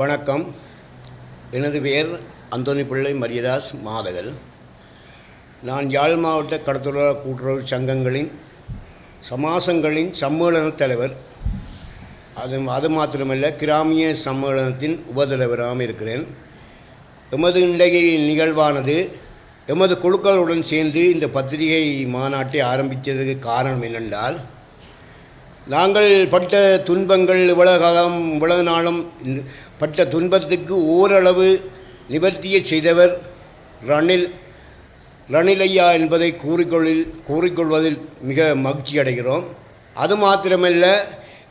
வணக்கம். எனது பெயர் அந்தோனி பிள்ளை மரியதாஸ் மாதகல். நான் யாழ் மாவட்ட கடத்தொழிலாளர் கூட்டுறவு சங்கங்களின் சமாசங்களின் சம்மேளன தலைவர். அது அது மாத்திரமல்ல கிராமிய சம்மேளனத்தின் உபதலைவராக இருக்கிறேன். எமது இன்றைய நிகழ்வானது எமது குழுக்களுடன் சேர்ந்து இந்த பத்திரிகை மாநாட்டை ஆரம்பித்ததுக்கு காரணம் என்னென்றால் நாங்கள் பட்ட துன்பங்கள் இவ்வளவு காலம் இவ்வளவு நாளும் பட்ட துன்பத்துக்கு ஓரளவு நிவர்த்தியை செய்தவர் ரணில். ரணிலையா என்பதை கூறிக்கொள்ளில் கூறிக்கொள்வதில் மிக மகிழ்ச்சி அடைகிறோம். அது மாத்திரமல்ல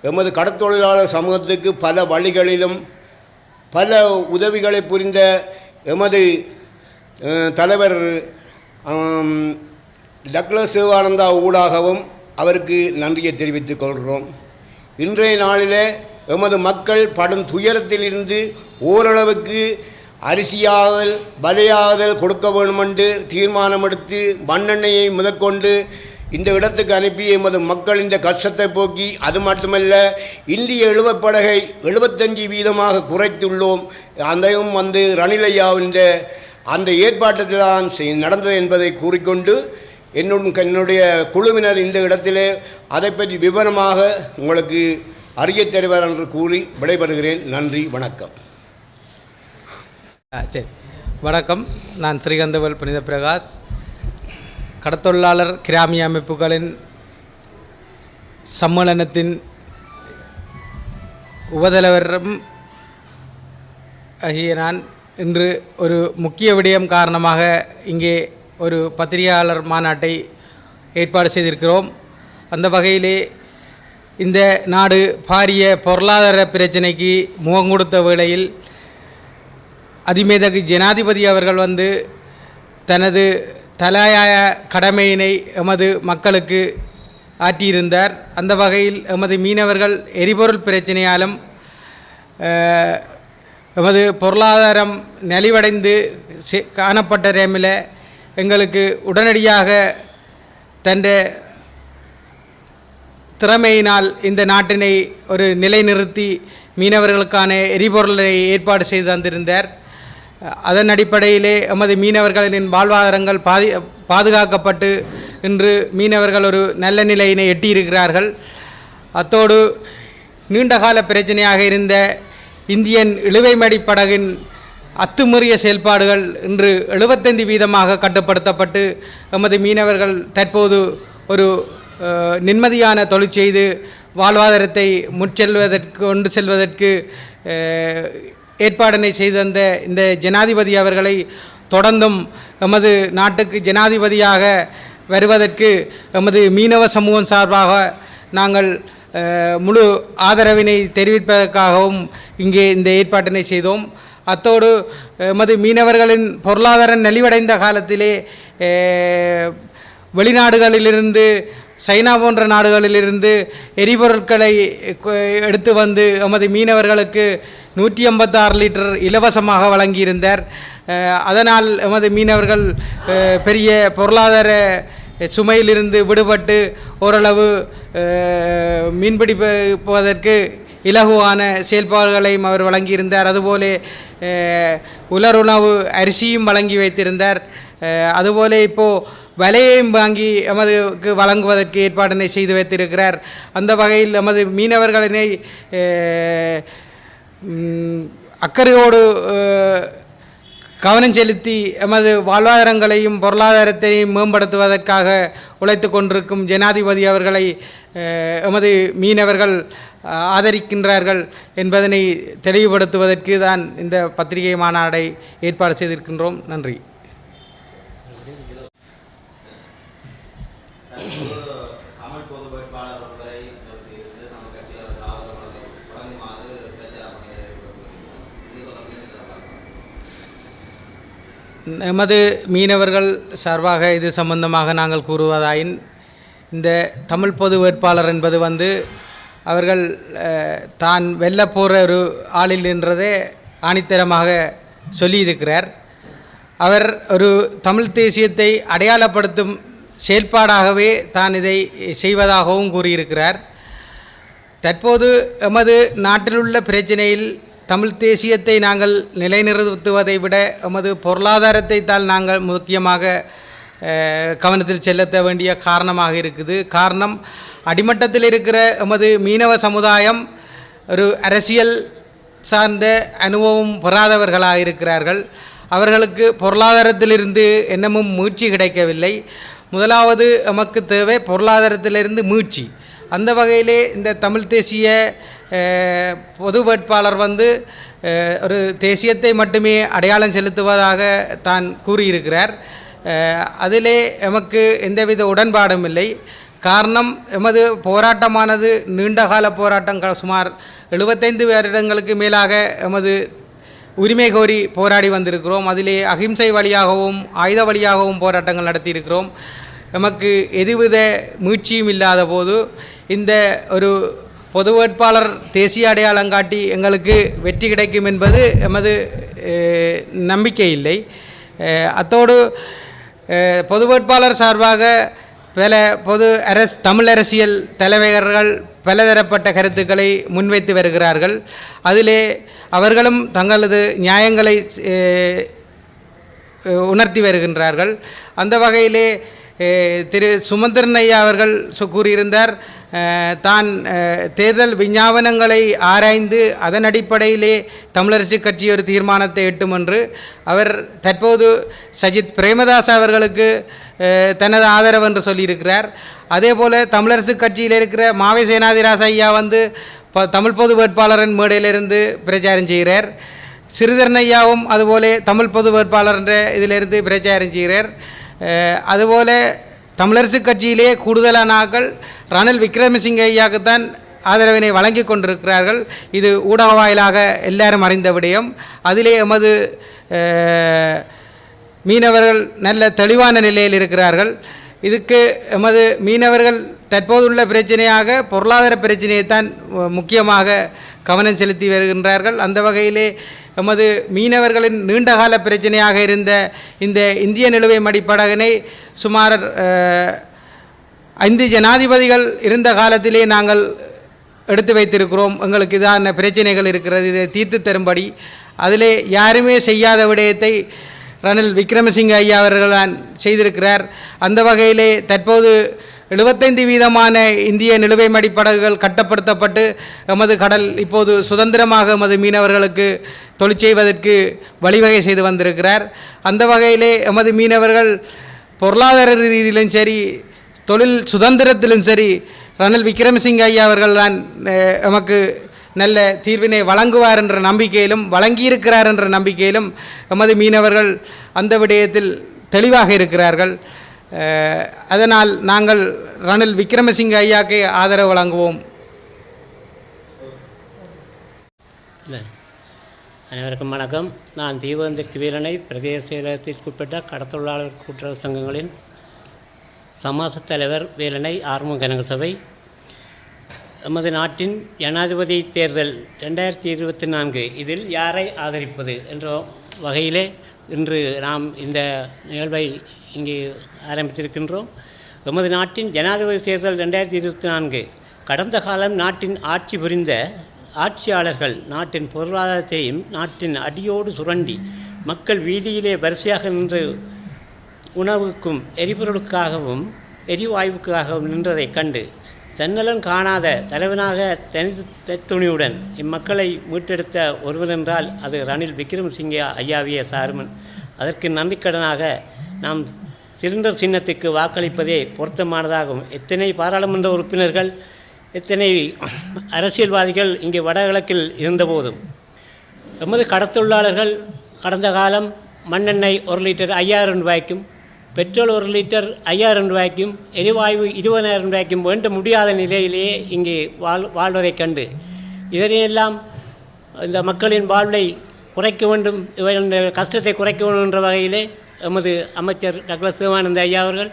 எமது கடத்தொழிலாளர் சமூகத்துக்கு பல வழிகளிலும் பல உதவிகளை புரிந்த எமது தலைவர் டக்ளஸ் சிவானந்தா ஊடாகவும் அவருக்கு நன்றியை தெரிவித்துக் கொள்கிறோம். இன்றைய நாளிலே எமது மக்கள் படும் துயரத்திலிருந்து ஓரளவுக்கு அரிசியாதல் வலையாதல் கொடுக்க வேண்டுமென்று தீர்மானம் எடுத்து மண்ணெண்ணையை முதற்கொண்டு இந்த இடத்துக்கு அனுப்பி எமது மக்கள் இந்த கஷ்டத்தை போக்கி அது மட்டுமல்ல இந்திய எழுவப்படகை எழுபத்தஞ்சு வீதமாக குறைத்துள்ளோம். அதையும் வந்து ரணிலையாவின் அந்த ஏற்பாட்டத்தில் தான் நடந்தது என்பதை கூறிக்கொண்டு என்னுடன் என்னுடைய குழுவினர் இந்த இடத்திலே அதை பற்றி விவரமாக உங்களுக்கு அரிய தருவார் என்று கூறி விடைபெறுகிறேன். நன்றி வணக்கம். ஆ சரி. வணக்கம். நான் ஸ்ரீகந்தவல் புனித பிரகாஷ் கடத்தொழிலாளர் கிராமிய அமைப்புகளின் சம்மேளனத்தின் உபதலைவரும் ஆகிய நான் இன்று ஒரு முக்கிய விடயம் காரணமாக இங்கே ஒரு பத்திரிகையாளர் மாநாட்டை ஏற்பாடு செய்திருக்கிறோம். அந்த வகையிலே இந்த நாடு பாரிய பொருளாதார பிரச்சனைக்கு முகம் கொடுத்த வேளையில் அதிமேதகு ஜனாதிபதி அவர்கள் வந்து தனது தலையாய கடமையினை எமது மக்களுக்கு ஆற்றியிருந்தார். அந்த வகையில் எமது மீனவர்கள் எரிபொருள் பிரச்சனையாலும் எமது பொருளாதாரம் நலிவடைந்து செ- காணப்பட்ட ரேமில் எங்களுக்கு உடனடியாக தன்ற திறமையினால் இந்த நாட்டினை ஒரு நிலைநிறுத்தி மீனவர்களுக்கான எரிபொருளை ஏற்பாடு செய்து தந்திருந்தார். அதன் அடிப்படையிலே எமது மீனவர்களின் வாழ்வாதாரங்கள் பாதி பாதுகாக்கப்பட்டு இன்று மீனவர்கள் ஒரு நல்ல நிலையினை எட்டியிருக்கிறார்கள். அத்தோடு நீண்டகால பிரச்சனையாக இருந்த இந்தியன் இழுவைமடி படகின் அத்துமீறிய செயல்பாடுகள் இன்று எழுபத்தைந்து வீதமாக கட்டுப்படுத்தப்பட்டு எமது மீனவர்கள் தற்போது ஒரு நிம்மதியான தொழில் செய்து வாழ்வாதாரத்தை முற்செல்வதற்கு கொண்டு செல்வதற்கு ஏற்பாடனை ஏற்பாடினை செய்து இந்த ஜனாதிபதி அவர்களை தொடர்ந்தும் எமது நாட்டுக்கு ஜனாதிபதியாக வருவதற்கு எமது மீனவ சமூகம் சார்பாக நாங்கள் முழு ஆதரவினை தெரிவிப்பதற்காகவும் இங்கே இந்த ஏற்பாட்டினை செய்தோம். அத்தோடு எமது மீனவர்களின் பொருளாதாரம் நலிவடைந்த காலத்திலே வெளிநாடுகளிலிருந்து சைனா போன்ற நாடுகளிலிருந்து எரிபொருட்களை கொ- எடுத்து வந்து எமது மீனவர்களுக்கு நூற்றி ஐம்பத்தாறு லிட்டர் இலவசமாக வழங்கியிருந்தார். அதனால் எமது மீனவர்கள் பெரிய பொருளாதார சுமையிலிருந்து விடுபட்டு ஓரளவு மீன்பிடிப்பதற்கு இலகுவான செயல்பாடுகளையும் அவர் வழங்கியிருந்தார். அதுபோல உலருணவு அரிசியும் வழங்கி வைத்திருந்தார். அதுபோல இப்போது வலையையும் வாங்கி எமதுக்கு வழங்குவதற்கு ஏற்பாடினை செய்து வைத்திருக்கிறார். அந்த வகையில் எமது மீனவர்களினை அக்கறையோடு கவனம் செலுத்தி எமது வாழ்வாதாரங்களையும் பொருளாதாரத்தையும் மேம்படுத்துவதற்காக உழைத்து கொண்டிருக்கும் ஜனாதிபதி அவர்களை எமது மீனவர்கள் ஆதரிக்கின்றார்கள் என்பதனை தெளிவுபடுத்துவதற்கு தான் இந்த பத்திரிகை மாநாடை ஏற்பாடு செய்திருக்கின்றோம். நன்றி. தமிழ் பொது வேட்பாளர் ஒருவரை நிறுத்தியிருந்து நம்ம கட்சியில் அவருக்கு ஆதரவு வழங்குமாறு பிரச்சாரம் மீனவர்கள் சார்பாக இது சம்பந்தமாக நாங்கள் கூறுவதாயின் இந்த தமிழ் பொது வேட்பாளர் என்பது வந்து அவர்கள் தான் வெல்ல போகிற ஒரு ஆளில் என்றதே ஆணித்தரமாக சொல்லியிருக்கிறார். அவர் ஒரு தமிழ் தேசியத்தை அடையாளப்படுத்தும் செயல்பாடாகவே தான் இதை செய்வதாகவும் கூறியிருக்கிறார். தற்போது எமது நாட்டிலுள்ள பிரச்சினையில் தமிழ் தேசியத்தை நாங்கள் நிலைநிறுத்துவதை விட எமது பொருளாதாரத்தை தான் நாங்கள் முக்கியமாக கவனத்தில் செலுத்த வேண்டிய காரணமாக இருக்குது. காரணம் அடிமட்டத்தில் இருக்கிற எமது மீனவ சமுதாயம் ஒரு அரசியல் சார்ந்த அனுபவம் பெறாதவர்களாக இருக்கிறார்கள். அவர்களுக்கு பொருளாதாரத்திலிருந்து என்னமும் முயற்சி கிடைக்கவில்லை. முதலாவது எமக்கு தேவை பொருளாதாரத்திலிருந்து மீட்சி. அந்த வகையிலே இந்த தமிழ் தேசிய பொது வேட்பாளர் வந்து ஒரு தேசியத்தை மட்டுமே அடையாளம் செலுத்துவதாக தான் கூறியிருக்கிறார். அதிலே எமக்கு எந்தவித உடன்பாடும் இல்லை. காரணம் எமது போராட்டமானது நீண்டகால போராட்டம் க- சுமார் எழுபத்தைந்து வருடங்களுக்கு மேலாக எமது உரிமை கோரி போராடி வந்திருக்கிறோம். அதிலே அகிம்சை வழியாகவும் ஆயுத வழியாகவும் போராட்டங்கள் நடத்தியிருக்கிறோம். நமக்கு எதுவித மீட்சியும் இல்லாத போது இந்த ஒரு பொது வேட்பாளர் தேசிய அடையாளம் காட்டி எங்களுக்கு வெற்றி கிடைக்கும் என்பது எமது நம்பிக்கை இல்லை. அத்தோடு பொது வேட்பாளர் சார்பாக பல பொது அரசு தமிழ் அரசியல் தலைவர்கள் பலதரப்பட்ட கருத்துக்களை முன்வைத்து வருகிறார்கள். அதிலே அவர்களும் தங்களது நியாயங்களை உணர்த்தி வருகின்றார்கள். அந்த வகையிலே திரு சுமந்திரன் ஐயா அவர்கள் கூறியிருந்தார். தான் தேர்தல் விஞ்ஞாபனங்களை ஆராய்ந்து அதன் அடிப்படையிலே தமிழரசு கட்சி ஒரு தீர்மானத்தை எட்டும் என்று. அவர் தற்போது சஜித் பிரேமதாஸ் அவர்களுக்கு தனது ஆதரவு என்று சொல்லியிருக்கிறார். அதே போல் தமிழரசு கட்சியில் இருக்கிற மாவை சேனாதிராச ஐயா வந்து ப தமிழ் பொது வேட்பாளரின் மேடையிலிருந்து பிரச்சாரம் செய்கிறார். சிறிதரன் ஐயாவும் அதுபோல தமிழ் பொது வேட்பாளர் என்ற இதிலிருந்து பிரச்சாரம் செய்கிறார். அதுபோல் தமிழரசு கட்சியிலே கூடுதலான ஆட்கள் ரணில் விக்ரமசிங்க ஐயாக்குத்தான் ஆதரவினை வழங்கி கொண்டிருக்கிறார்கள். இது ஊடக வாயிலாக எல்லாரும் அறிந்த விடயம். அதிலே எமது மீனவர்கள் நல்ல தெளிவான நிலையில் இருக்கிறார்கள். இதுக்கு எமது மீனவர்கள் தற்போதுள்ள பிரச்சனையாக பொருளாதார பிரச்சனையைத்தான் முக்கியமாக கவனம் செலுத்தி வருகின்றார்கள். அந்த வகையிலே எமது மீனவர்களின் நீண்டகால பிரச்சனையாக இருந்த இந்த இந்திய நிலுவை மடிப்படகினை சுமார் ஐந்து ஜனாதிபதிகள் இருந்த காலத்திலே நாங்கள் எடுத்து வைத்திருக்கிறோம். எங்களுக்கு இதான பிரச்சனைகள் இருக்கிறது. இதை தீர்த்து தரும்படி. அதிலே யாருமே செய்யாத விடயத்தை ரணில் விக்ரமசிங்க ஐயா அவர்கள் தான் செய்திருக்கிறார். அந்த வகையிலே தற்போது எழுபத்தைந்து வீதமான இந்திய நிலுவை மடிப்படகுகள் கட்டப்படுத்தப்பட்டு எமது கடல் இப்போது சுதந்திரமாக எமது மீனவர்களுக்கு தொழில் செய்வதற்கு வழிவகை செய்து வந்திருக்கிறார். அந்த வகையிலே எமது மீனவர்கள் பொருளாதார ரீதியிலும் சரி தொழில் சுதந்திரத்திலும் சரி ரணில் விக்ரமசிங்க ஐயா அவர்கள் தான் எமக்கு நல்ல தீர்வினை வழங்குவார் என்ற நம்பிக்கையிலும் வழங்கியிருக்கிறார் என்ற நம்பிக்கையிலும் எமது மீனவர்கள் அந்த விடயத்தில் தெளிவாக இருக்கிறார்கள். அதனால் நாங்கள் ரணில் விக்ரமசிங்க ஐயாக்கு ஆதரவு வழங்குவோம். அனைவருக்கும் வணக்கம். நான் தீபந்திற்கு வீரனை பிரதேச செயலகத்திற்குட்பட்ட கடத்தொழிலாளர் கூட்டுறவு சங்கங்களின் சமாச தலைவர் வீரனை ஆர்ம கனகசபை எமது நாட்டின் ஜனாதிபதி தேர்தல் ரெண்டாயிரத்தி இருபத்தி நான்கு இதில் யாரை ஆதரிப்பது என்ற வகையிலே இன்று நாம் இந்த நிகழ்வை இங்கே ஆரம்பித்திருக்கின்றோம். எமது நாட்டின் ஜனாதிபதி தேர்தல் ரெண்டாயிரத்தி இருபத்தி நான்கு கடந்த காலம் நாட்டின் ஆட்சி புரிந்த ஆட்சியாளர்கள் நாட்டின் பொருளாதாரத்தையும் நாட்டின் அடியோடு சுரண்டி மக்கள் வீதியிலே வரிசையாக நின்று உணவுக்கும் எரிபொருளுக்காகவும் எரிவாயுவுக்காகவும் நின்றதைக் கண்டு தென்னலன் காணாத தலைவனாக தனித்து துணியுடன் இம்மக்களை மீட்டெடுத்த ஒருவன் என்றால் அது ரணில் விக்ரமசிங்கே ஐயாவிய சாருமன். அதற்கு நன்றிக்கடனாக நாம் சிலிண்டர் சின்னத்துக்கு வாக்களிப்பதே பொருத்தமானதாகும். எத்தனை பாராளுமன்ற உறுப்பினர்கள் எத்தனை அரசியல்வாதிகள் இங்கே வடகிழக்கில் இருந்தபோதும். எமது கடத்தொழிலாளர்கள் கடந்த காலம் மண்ணெண்ணெய் ஒரு லிட்டர் ஐயாயிரம் ரூபாய்க்கும் பெட்ரோல் ஒரு லிட்டர் ஐயாயிரம் ரூபாய்க்கும் எரிவாயு இருபதாயிரம் ரூபாய்க்கும் வேண்ட முடியாத நிலையிலேயே இங்கே வாழ் வாழ்வதைக் கண்டு. இதனையெல்லாம் இந்த மக்களின் வாழ்வை குறைக்க வேண்டும் இவர்களுடைய கஷ்டத்தை குறைக்க வேண்டும் என்ற வகையிலே எமது அமைச்சர் டக்ளஸ் சிவானந்த ஐயா அவர்கள்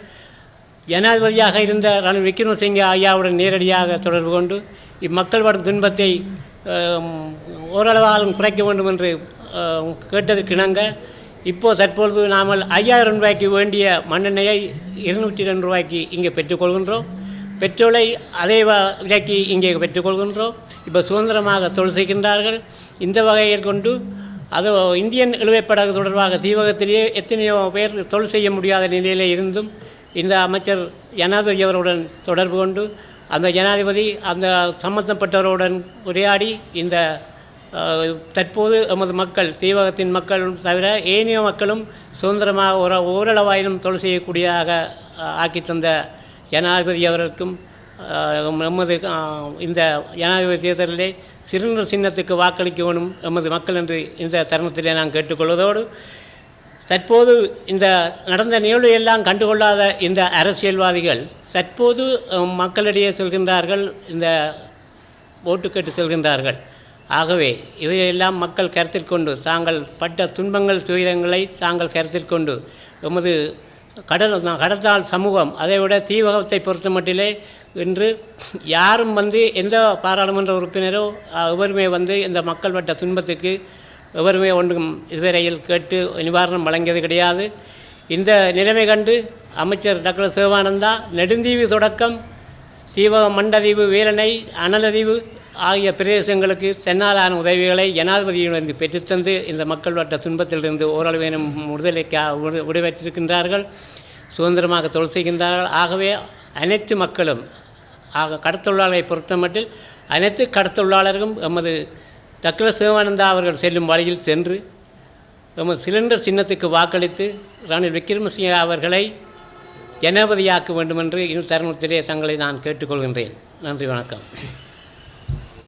ஜனாதிபதியாக இருந்த ரணில் விக்ரமசிங்கே ஐயாவுடன் நேரடியாக தொடர்பு கொண்டு இம்மக்கள் படும் துன்பத்தை ஓரளவாலும் குறைக்க வேண்டும் என்று ஆம், இப்போது தற்பொழுது நாமல் ஐயாயிரம் ரூபாய்க்கு வேண்டிய மண்ணெண்ணெயை இருநூற்றி ரெண்டு ரூபாய்க்கு இங்கே பெற்றுக்கொள்கின்றோம் பெட்ரோலை அதே விலைக்கு இங்கே பெற்றுக்கொள்கின்றோம் இப்போ சுதந்திரமாக தொழில் செய்கின்றார்கள். இந்த வகையில் கொண்டு அது இந்தியன் இழுவைப்படகு தொடர்பாக தீவகத்திலேயே எத்தனையோ பேர் தொழில் செய்ய முடியாத நிலையில் இருந்தும் இந்த அமைச்சர் ஜனாதிபதி அவருடன் தொடர்பு கொண்டு அந்த ஜனாதிபதி அந்த சம்பந்தப்பட்டவருடன் உரையாடி இந்த தற்போது எமது மக்கள் தீவகத்தின் மக்களும் தவிர ஏனைய மக்களும் சுதந்திரமாக ஒரு ஓரளவாயினும் தொழில் செய்யக்கூடியதாக ஆக்கி தந்த ஜனாதிபதி அவர்களுக்கும் எமது இந்த ஜனாதிபதி தேர்தலிலே சிறுநீர் சின்னத்துக்கு வாக்களிக்க வேணும் எமது மக்கள் என்று இந்த தருணத்திலே நான் கேட்டுக்கொள்வதோடு தற்போது இந்த நடந்த நிகழ்வையெல்லாம் கண்டுகொள்ளாத இந்த அரசியல்வாதிகள் தற்போது மக்களிடையே செல்கின்றார்கள் இந்த ஓட்டு கேட்டு செல்கின்றார்கள். ஆகவே இவையெல்லாம் மக்கள் கருத்தில் கொண்டு தாங்கள் பட்ட துன்பங்கள் துயரங்களை தாங்கள் கருத்தில் கொண்டு எமது கடல் கடத்தால் சமூகம் அதை விட தீவகத்தை பொறுத்த மட்டிலே இன்று யாரும் வந்து எந்த பாராளுமன்ற உறுப்பினரோ எவருமே வந்து இந்த மக்கள் பட்ட துன்பத்துக்கு எவருமே ஒன்றும் இதுவரையில் கேட்டு நிவாரணம் வழங்கியது கிடையாது. இந்த நிலைமை கண்டு அமைச்சர் டாக்டர் சிவானந்தா நெடுந்தீவு தொடக்கம் தீவக மண்டதீவு வீரனை அனலதீவு ஆகிய பிரதேசங்களுக்கு தென்னாலான உதவிகளை ஜனாதிபதியிலிருந்து பெற்றுத்தந்து இந்த மக்கள் வட்ட துன்பத்திலிருந்து ஓரளவேனும் விடுதலைக்கா விடுபெற்றிருக்கின்றார்கள் சுதந்திரமாக தொழில் செய்கின்றார்கள். ஆகவே அனைத்து மக்களும் ஆக கடத்தொழிலாளரை பொறுத்தமட்டில் அனைத்து கடத்தொழிலாளர்களும் எமது டாக்டர் சிவானந்தா அவர்கள் செல்லும் வழியில் சென்று எமது சிலிண்டர் சின்னத்துக்கு வாக்களித்து ரணில் விக்ரமசிங்க அவர்களை ஜனாதிபதியாக்க வேண்டுமென்று என்று தருணத்திலே தங்களை நான் கேட்டுக்கொள்கின்றேன். நன்றி வணக்கம்.